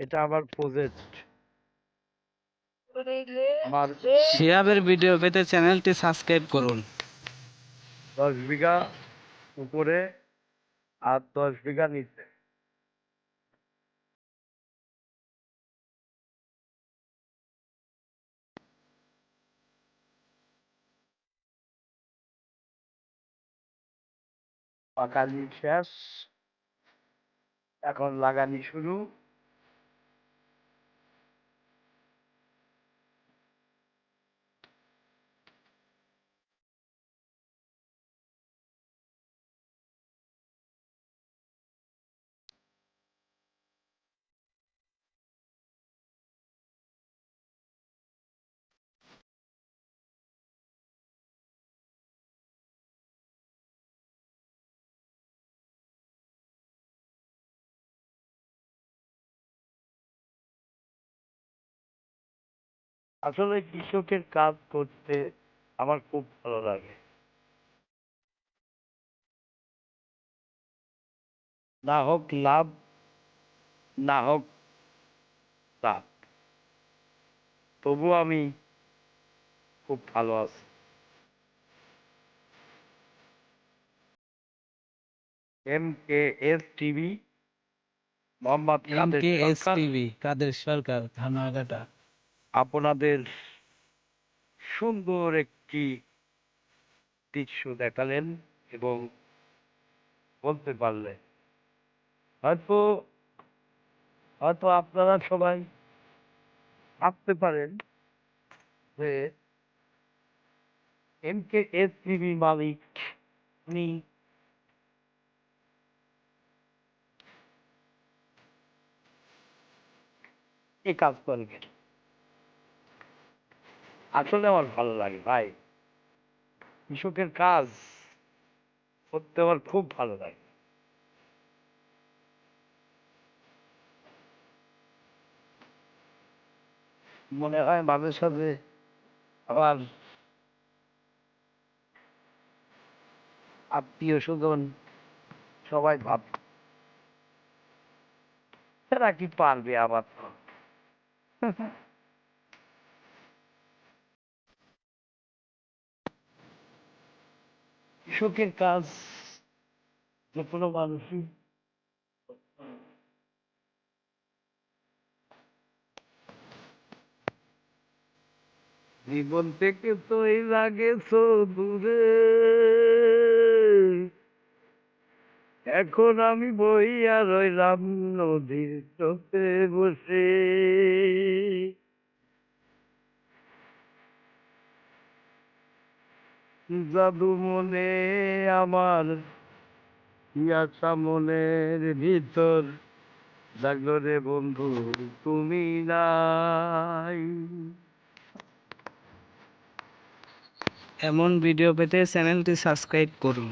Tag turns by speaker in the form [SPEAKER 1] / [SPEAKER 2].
[SPEAKER 1] এটা আমার প্রজেক্ট আমার
[SPEAKER 2] শিহাবের ভিডিও পেতে চ্যানেলটি সাবস্ক্রাইব করুন।
[SPEAKER 1] দশ বিঘা উপরে আর দশ বিঘা নিচে। পাকালি শেষ। এখন লাগানি শুরু। আসলে কৃষকের কাজ করতে আমার খুব ভালো লাগে। না হোক লাভ না হোক লাভ তবু আমি খুব ভালো আছি। M K S TV Mohammad
[SPEAKER 2] M
[SPEAKER 1] Kader
[SPEAKER 2] K S
[SPEAKER 1] Sarkar?
[SPEAKER 2] TV Kader Sarkar? ধানবাগাটা
[SPEAKER 1] আপনাদের সুন্দর একটি দৃশ্য দেখালেন এবং বলতে পারলেন। হয়তো হয়তো আপনারা সবাই ভাবতে পারেন যে এম কে এস টিভি মালিক উনি এ কাজ করবেন আসলে আমার ভালো লাগে ভাই। কৃষকের কাজ করতে আমার খুব ভালো লাগে। মনে হয় মাঝে সাথে আমার আত্মীয় স্বজন সবাই ভাব এরা কি পারবে আবার কৃষকের কাজ যে কোনো মানুষই জীবন থেকে তো এই লাগে তো দূরে। এখন আমি বই বইয়া রইলাম নদীর চোখে বসে। জাদু মনে আমার ইয়াসা মনের ভিতর জাগলো রে বন্ধু, তুমি নাই।
[SPEAKER 2] এমন ভিডিও পেতে চ্যানেলটি সাবস্ক্রাইব করুন।